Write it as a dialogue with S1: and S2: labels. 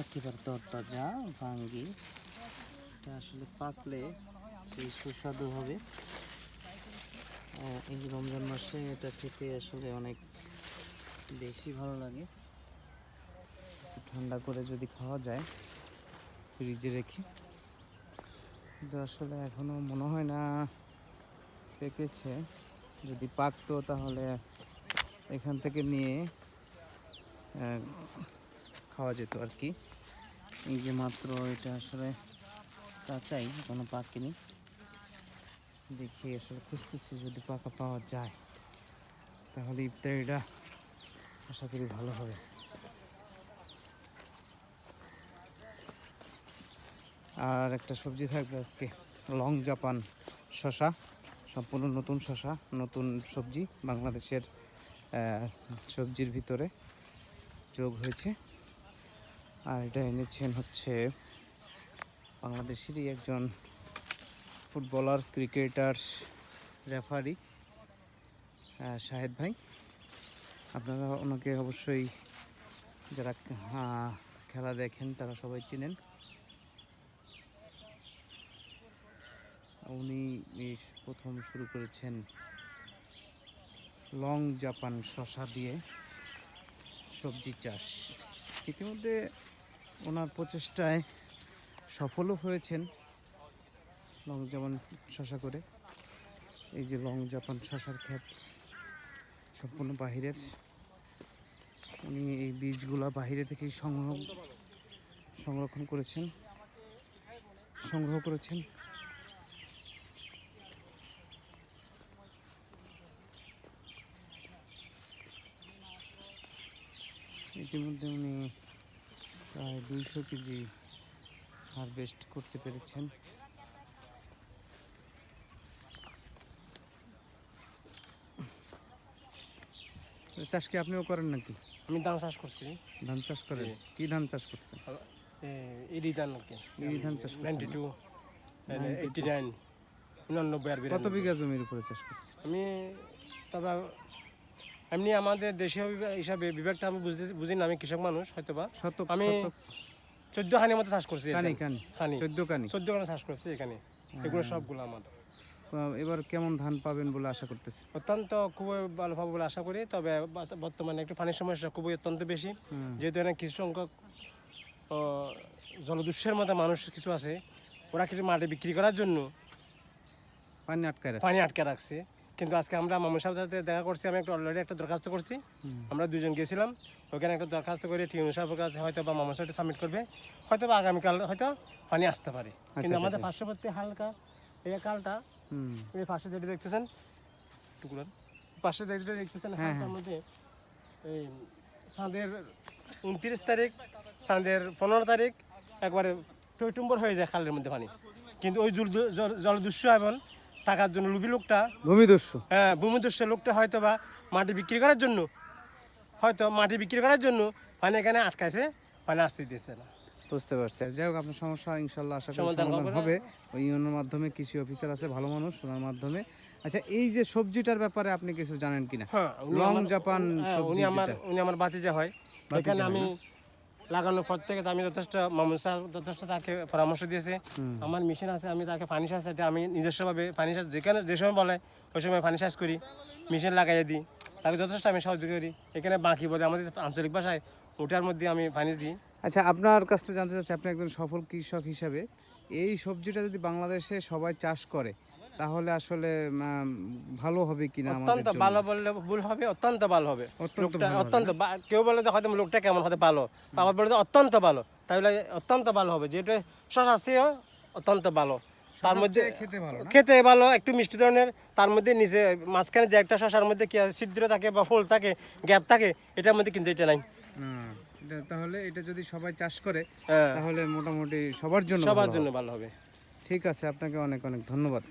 S1: একেবারে তরতাজা ভাঙ্গি। এটা আসলে পাকলে সেই সুস্বাদু হবে। এই যে রমজান মাসে এটা খেতে আসলে অনেক বেশি ভালো লাগে। ঠান্ডা করে যদি খাওয়া যায়, ফ্রিজে রেখে। কিন্তু আসলে এখনও মনে হয় না পেকেছে। যদি পাকতো তাহলে এখান থেকে নিয়ে খাওয়া যেত আর কি। এই যে মাত্র এটা আসলে কাঁচাই কোনো পাকেনি দেখি আসলে খুঁজতেছি যদি পাকা পাওয়া যায়, তাহলে ইফতারিটা আশা করি ভালো হবে। আর একটা সবজি থাকবে আজকে, লং জাপান শশা সম্পূর্ণ নতুন শশা নতুন সবজি বাংলাদেশের সবজির ভিতরে যোগ হয়েছে। আর এটা এনেছেন হচ্ছে বাংলাদেশেরই একজন ফুটবলার, ক্রিকেটার, রেফারি শাহেদ ভাই। আপনারা ওনাকে অবশ্যই যারা খেলা দেখেন তারা সবাই চিনেন। উনি প্রথম শুরু করেছেন লং জাপান শশা দিয়ে সবজি চাষ। ইতিমধ্যে ওনার প্রচেষ্টায় সফলও হয়েছেন লং জাপান শশা করে। এই যে লং জাপান শশার ক্ষেত সম্পূর্ণ বাহিরের, উনি এই বীজগুলা বাহিরে থেকেই সংগ্রহ, সংরক্ষণ করেছেন, সংগ্রহ করেছেন। ইতিমধ্যে উনি প্রায় দুইশো কেজি হারভেস্ট করতে পেরেছেন। চাষ কি আপনিও করেন নাকি?
S2: আমি ধান চাষ করছি।
S1: ধান চাষ করেন? কি ধান চাষ করছেন?
S2: ইরি ধান আর কি।
S1: ইরি ধান চাষ?
S2: নাইনটি টু
S1: 92
S2: এইটটি নাইন উনানব্বই আর
S1: কত বিঘা জমির উপরে চাষ করছেন?
S2: আমি তবে এমনি আমাদের দেশীয় হিসাবে বিভাগটা আমি বুঝতে বুঝি না আমি কৃষক মানুষ হয়তো বা
S1: শতক
S2: আমি চোদ্দ খানির মতো চাষ করছি
S1: কানি কানি
S2: খানি
S1: চোদ্দ কানি
S2: চোদ্দ খানি চাষ করছি এখানে। এগুলো সবগুলো আমাদের।
S1: এবার কেমন ধান পাবেন বলে আশা করতেছি
S2: অত্যন্ত খুবই ভালো পাবো বলে আশা করি তবে বর্তমানে একটু পানির সমস্যা খুবই অত্যন্ত বেশি। যেহেতু এখানে কিছু সংখ্যক জলদস্যুর মতো মানুষ কিছু আছে ওরা কিছু মাটি বিক্রি করার জন্য
S1: পানি আটকায়
S2: পানি আটকে রাখছে। কিন্তু আজকে আমরা মামুন সাহেব সাথে দেখা করছি আমি একটা অলরেডি একটা দরখাস্ত করছি। আমরা দুজন গেছিলাম ওখানে একটা দরখাস্ত করে টিউন সাহেবের কাছে হয়তো বা মামুন সাহেব সাবমিট করবে হয়তো বা আগামীকাল হয়তো পানি আসতে পারে। কিন্তু
S1: আচ্ছা,
S2: আমাদের
S1: আচ্ছা।
S2: পার্শ্ববর্তী হালকা এই কালটা এই পাশে যেটা দেখতেছেন টুকুরান পাশে যেটা দেখতেছেন
S1: হ্যাঁ,
S2: হালকার মধ্যে এই চাঁদের উনত্রিশ তারিখ চাঁদের পনেরো তারিখ একবারে টইটুম্বর হয়ে যায় খালের মধ্যে পানি। কিন্তু ওই জল জলদস্যু এবং টাকার জন্য লুবি লোকটা
S1: ভূমিদস্যু।
S2: হ্যাঁ ভূমিদস্য লোকটা হয়তো বা মাটি বিক্রি করার জন্য হয়তো মাটি বিক্রি করার জন্য পানি এখানে আটকাইছে পানি আসতে দিচ্ছে না।
S1: বুঝতে পারছি। যাই হোক আপনার সমস্যা ইনশাল্লাহ আশা করি
S2: সমাধান হবে।
S1: ওই ইউনিয়নের মাধ্যমে কৃষি অফিসার আছে ভালো মানুষ ওনার মাধ্যমে। আচ্ছা এই যে সবজিটার ব্যাপারে আপনি কিছু জানেন কিনা?
S2: হ্যাঁ
S1: লং জাপান
S2: হ্যাঁ,
S1: সবজি
S2: উনি আমার উনি আমার বাতিজা হয়। এখানে আমি? লাগানোর পর থেকে আমি যথেষ্ট মামুন স্যার যথেষ্ট তাকে পরামর্শ দিয়েছে। আমার মেশিন আছে আমি তাকে পানি সাজ এটা আমি নিজস্বভাবে পানি সাজ যেখানে যে সময় বলে ওই সময় পানি সাজ করি মেশিন লাগাইয়ে দিই। তাকে যথেষ্ট আমি সহযোগী করি। এখানে বাকি বলে আমাদের আঞ্চলিক ভাষায় ওটার মধ্যে আমি পানি দিই।
S1: আচ্ছা আপনার কাছ থেকে জানতে চাচ্ছি আপনি একজন সফল কৃষক হিসাবে। এই সবজিটা যদি বাংলাদেশে সবাই চাষ করে তাহলে আসলে ভালো হবে কিনা
S2: অত্যন্ত ভালো বললে ভুল হবে অত্যন্ত ভালো হবে।
S1: অত্যন্ত
S2: কেউ বলে যে হয়তো লোকটা কেমন হতে ভালো আবার বলে যে অত্যন্ত ভালো। তাহলে অত্যন্ত ভালো হবে যেটা শশা সেও অত্যন্ত ভালো। তার মধ্যে
S1: ভালো?
S2: খেতে ভালো একটু মিষ্টি ধরনের। তার মধ্যে নিচে মাঝখানে যে একটা শশার মধ্যে কি ছিদ্র থাকে বা ফুল থাকে গ্যাপ থাকে এটার মধ্যে কিন্তু এটা নাই।
S1: তাহলে এটা যদি সবাই চাষ করে
S2: হ্যাঁ।
S1: তাহলে মোটামুটি সবার জন্য
S2: সবার জন্য ভালো হবে।
S1: ঠিক আছে আপনাকে অনেক অনেক ধন্যবাদ।